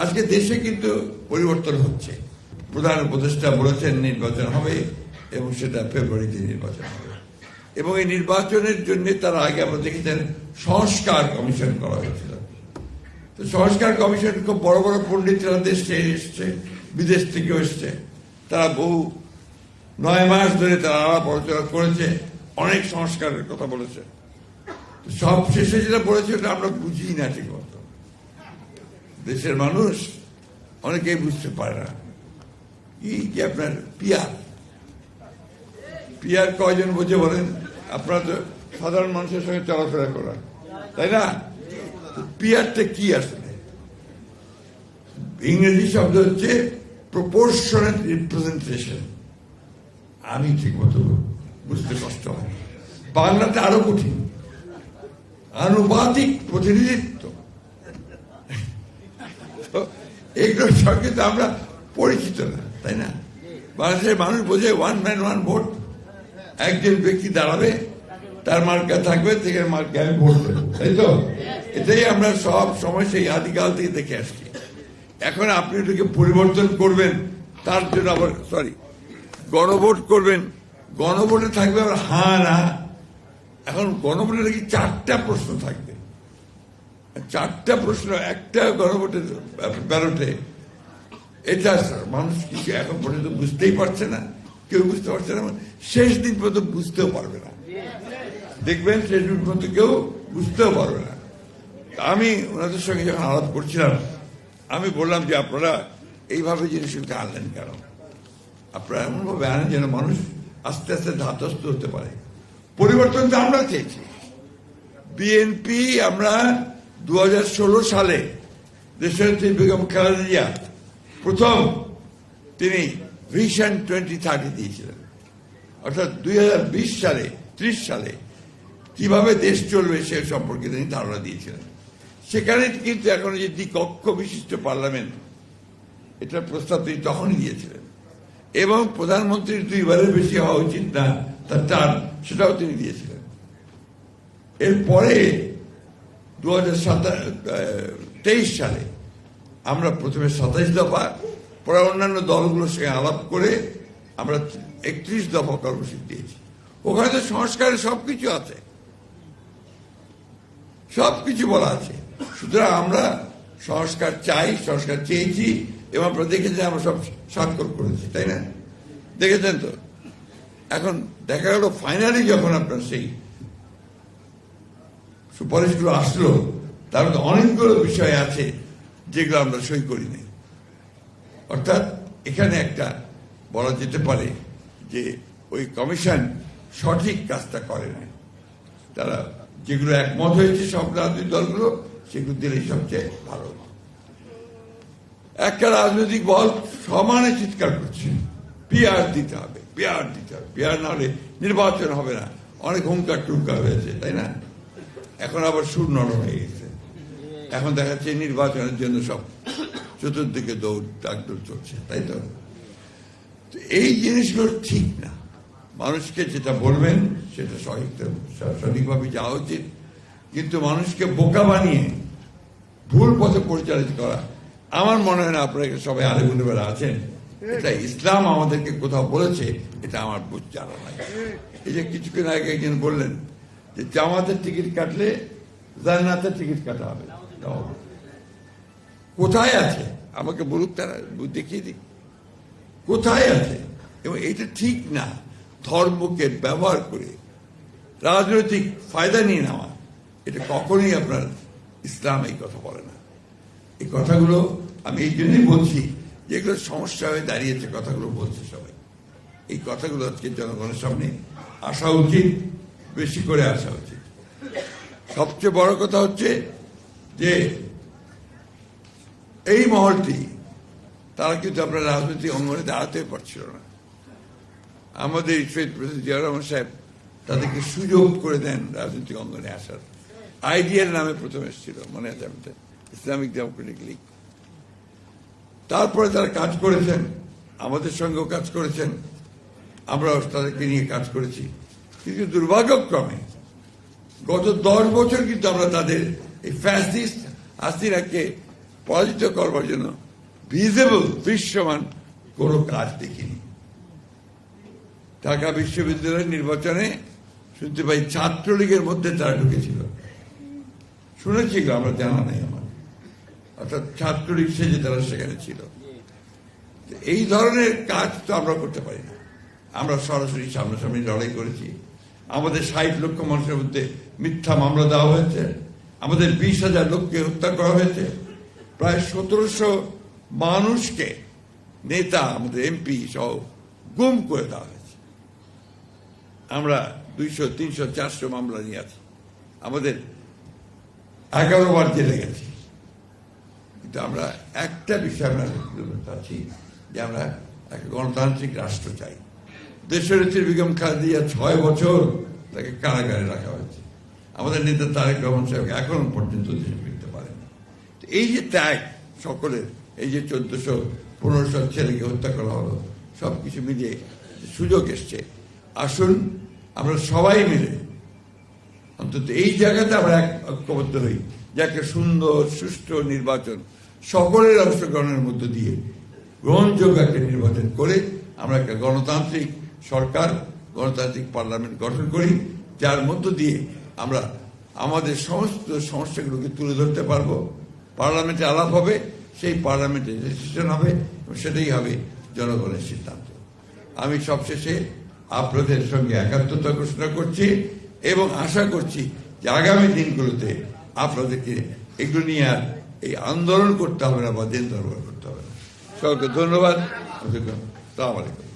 আজকে দেশে কিন্তু পরিবর্তন হচ্ছে। প্রধান উপদেষ্টা বলেছেন নির্বাচন হবে এবং সেটা ফেব্রুয়ারিতে নির্বাচন হবে। এবং এই নির্বাচনের জন্য তারা আগে আমরা দেখেছেন সংস্কার কমিশন করা হয়েছিল। তো সংস্কার কমিশন খুব বড় বড় পণ্ডিতরা দেশ থেকে এসছে, বিদেশ থেকে এসছে। তারা বহু নয় মাস ধরে তারা আলাপ আলোচনা করেছে, অনেক সংস্কারের কথা বলেছে। সব শেষে যেটা বলেছে ওটা আমরা বুঝি না ঠিক মতো দেশের মানুষ অনেকেই বুঝতে পারে না। কি যে আপনার পিয়ার? পিয়ার কয়জন বোঝে বলেন? আপনারা তো সাধারণ মানুষের সঙ্গে চলাফেরা করা তাই না? পিয়ারটা কি আসলে? ইংরেজি শব্দ হচ্ছে প্রপোর্শনেট রিপ্রেজেন্টেশন আমি ঠিক মতো বুঝতে কষ্ট হয়। বাংলাতে আরও কঠিন। আনুপাতিক প্রতিনিধিত্ব তো এগুলোর সঙ্গে তো আমরা পরিচিত না, তাই না? বাংলাদেশের মানুষ বোঝে ওয়ান ম্যান ওয়ান ভোট একজন ব্যক্তি দাঁড়াবে, তার মার্কা থাকবে থেকে মার্কে আমি ভোট দেবো, তাই তো? এটাই আমরা সব সময় সেই আদিকাল থেকে দেখে আসছি। এখন আপনি এটাকে পরিবর্তন করবেন, তার জন্য আবার সরি গণভোট করবেন। গণভোটে থাকবে আবার হ্যাঁ না। এখন গণভোটে নাকি চারটা প্রশ্ন থাকবে। চারটা প্রশ্ন, একটা গণভোটের ব্যালটে। এটা মানুষ কিছু এখন পর্যন্ত বুঝতেই পারছে না, কেউ বুঝতে পারছে না, শেষ দিন পর্যন্ত বুঝতেও পারবে না। দেখবেন, শেষ দিন পর্যন্ত কেউ বুঝতেও পারবে না। আমি ওনাদের সঙ্গে যখন আলাপ করছিলাম, আমি বললাম যে আপনারা এইভাবে জিনিসগুলোকে আনলেন কেন? আপনারা এমনভাবে আনেন যেন মানুষ আস্তে আস্তে ধাতস্থ হতে পারে। পরিবর্তন তো আমরা চেয়েছি। বিএনপি, আমরা দু হাজার ষোলো সালে দেশের বেগম খালেদা প্রথম তিনি ভিশন টোয়েন্টি থার্টি দিয়েছিলেন। অর্থাৎ দুই হাজার বিশ সালে, ত্রিশ সালে কীভাবে দেশ চলবে সে সম্পর্কে তিনি ধারণা দিয়েছিলেন। সেখানে কিন্তু এখন যে দ্বিকক্ষ বিশিষ্ট পার্লামেন্ট এটার প্রস্তাব তিনি তখনই দিয়েছিলেন। এবং প্রধানমন্ত্রীর দুইবারের বেশি হওয়া উচিত না তার, সেটাও তিনি দিয়েছিলেন। এরপরে দু তেইশ সালে আমরা প্রথমে সাতাইশ দফা, পরে অন্যান্য দলগুলোর সঙ্গে আলাপ করে আমরা একত্রিশ দফা কর্মসূচি দিয়েছি। ওখানে তো সংস্কারের সবকিছু আছে। সবকিছু বলা আছে। সুতরাং আমরা সংস্কার চাই, সংস্কার চেয়েছি, এবং আপনারা দেখেছেন আমরা সব স্বাক্ষর করেছি, তাই না? দেখেছেন তো? এখন দেখা গেল ফাইনালি যখন আপনার সেই সুপারিশগুলো আসলো। তার মধ্যে অনেকগুলো বিষয় আছে যেগুলো আমরা সই করিনি। অর্থাৎ এখানে একটা বলা যেতে পারে যে ওই কমিশন সঠিক কাজটা করে না তারা যেগুলো একমত হয়েছে সব রাজনৈতিক দলগুলো, সেগুলো দিলেই সবচেয়ে ভালো। একটা রাজনৈতিক দল সমানে চিৎকার করছে। পিআর দিতে হবে পিআর দিতে হবে। পিআর না হলে নির্বাচন হবে না। অনেক হুঙ্কার টুঙ্কার হয়েছে, তাই না? এখন আবার সুর নরম হয়ে গেছে। এখন দেখা যাচ্ছে নির্বাচনের জন্য সব চতুর্দিকে দৌড় ডাকদৌড় চলছে, তাই তো? এই জিনিসগুলো ঠিক না। মানুষকে যেটা বলবেন, সেটা সঠিক সঠিকভাবে যাওয়া উচিত। কিন্তু মানুষকে বোকা বানিয়ে ভুল পথে পরিচালিত করা, আমার মনে হয় না আপনারা সবাই আলেগুনে বেলা আছেন। এটা ইসলাম আমাদেরকে কোথাও বলেছে, এটা আমার বুঝ জানা নাই। এই যে কিছুক্ষণ আগে একজন বললেন জামাতের টিকিট কাটলে জান্নাতের টিকিট কাটা হবে। কোথায় আছে? আমাকে বলুক তারা, দেখিয়ে দিক। কোথায় আছে? এবং এটা ঠিক না। ধর্মকে ব্যবহার করে রাজনৈতিক ফায়দা নিয়ে নেওয়া, এটা কখনোই আপনার ইসলাম এই কথা বলে না। এই কথাগুলো আমি এই জন্যই বলছি, যেগুলো সমস্যা হয়ে দাঁড়িয়েছে কথাগুলো বলছে সবাই। এই কথাগুলো আজকে জনগণের সামনে আসা উচিত। বেশি করে আসা উচিত। সবচেয়ে বড় কথা হচ্ছে যে, এই মহলটি, তারা কিন্তু আপনার রাজনৈতিক অঙ্গনে দাঁড়াতে পারছিল না। আমাদের শহীদ প্রেসিডেন্ট জিয়া রহমান সাহেব তাদেরকে সুযোগ করে দেন রাজনৈতিক অঙ্গনে আসার। আইডিয়ার নামে প্রথম এসেছিল, মনে আছে আমাদের ইসলামিক ডেমোক্রেটিক লীগ। তারপরে তারা কাজ করেছেন, আমাদের সঙ্গেও কাজ করেছেন। আমরাও তাদেরকে নিয়ে কাজ করেছি। কিন্তু দুর্ভাগ্যক্রমে গত দশ বছর কিন্তু আমরা তাদের এই ফ্যাসিস্ট হাসিনাকে পরাজিত করবার জন্য ভিজেবল দৃশ্যমান কোনো কাজ দেখিনি। ঢাকা বিশ্ববিদ্যালয়ের নির্বাচনে শুনতে পাই ছাত্রলীগের মধ্যে তারা ঢুকেছিল। শুনেছি আমরা জানা নাই আমার। অর্থাৎ ছাত্রলীগ সেজে তারা সেখানে ছিল। এই ধরনের কাজ তো আমরা করতে পারি না। আমরা সরাসরি সামনাসামনি লড়াই করেছি। আমাদের ষাট লক্ষ মানুষের মধ্যে মিথ্যা মামলা দেওয়া হয়েছে। আমাদের বিশ হাজার লোককে হত্যা করা হয়েছে। প্রায় সতেরোশো মানুষকে নেতা আমাদের এমপি সহ গুম করে দেওয়া হয়েছে। আমরা দুইশো, তিনশো, চারশো মামলা নিয়ে আছি। আমাদের এগারো বার জেলে গেছি। কিন্তু আমরা একটা বিষয় আমরা চাচ্ছি যে আমরা একটা গণতান্ত্রিক রাষ্ট্র চাই। দেশনেত্রী বেগম খালেদিয়া ছয় বছর তাকে কারাগারে রাখা হয়েছে। আমাদের নেতা তারেক রহমান সাহেব এখন পর্যন্ত দেশে ফিরতে পারেন। এই যে ত্যাগ সকলের, এই যে চোদ্দশো পনেরোশো ছেলেকে হত্যা করা হলো সব কিছু মিলিয়ে সুযোগ এসছে। আসুন, আমরা সবাই মিলে অন্তত এই জায়গাতে আমরা এক ঐক্যবদ্ধ হই যে একটা সুন্দর, সুষ্ঠু নির্বাচন সকলের অংশগ্রহণের মধ্য দিয়ে গ্রহণযোগ্য একটা নির্বাচন করে আমরা একটা গণতান্ত্রিক সরকার, গণতান্ত্রিক পার্লামেন্ট গঠন করি, যার মধ্য দিয়ে আমরা আমাদের সমস্ত সমস্যাগুলোকে তুলে ধরতে পারব। পার্লামেন্টে আলাপ হবে, সেই পার্লামেন্টে ডিসিশন হবে এবং সেটাই হবে জনগণের সিদ্ধান্ত। আমি সবশেষে আপনাদের সঙ্গে একাত্মতা ঘোষণা করছি এবং আশা করছি যে আগামী দিনগুলোতে আপনাদেরকে এগুলো নিয়ে আর এই আন্দোলন করতে হবে না বা দিন দরবার করতে হবে না। সকলকে ধন্যবাদ। সালাম আলাইকুম।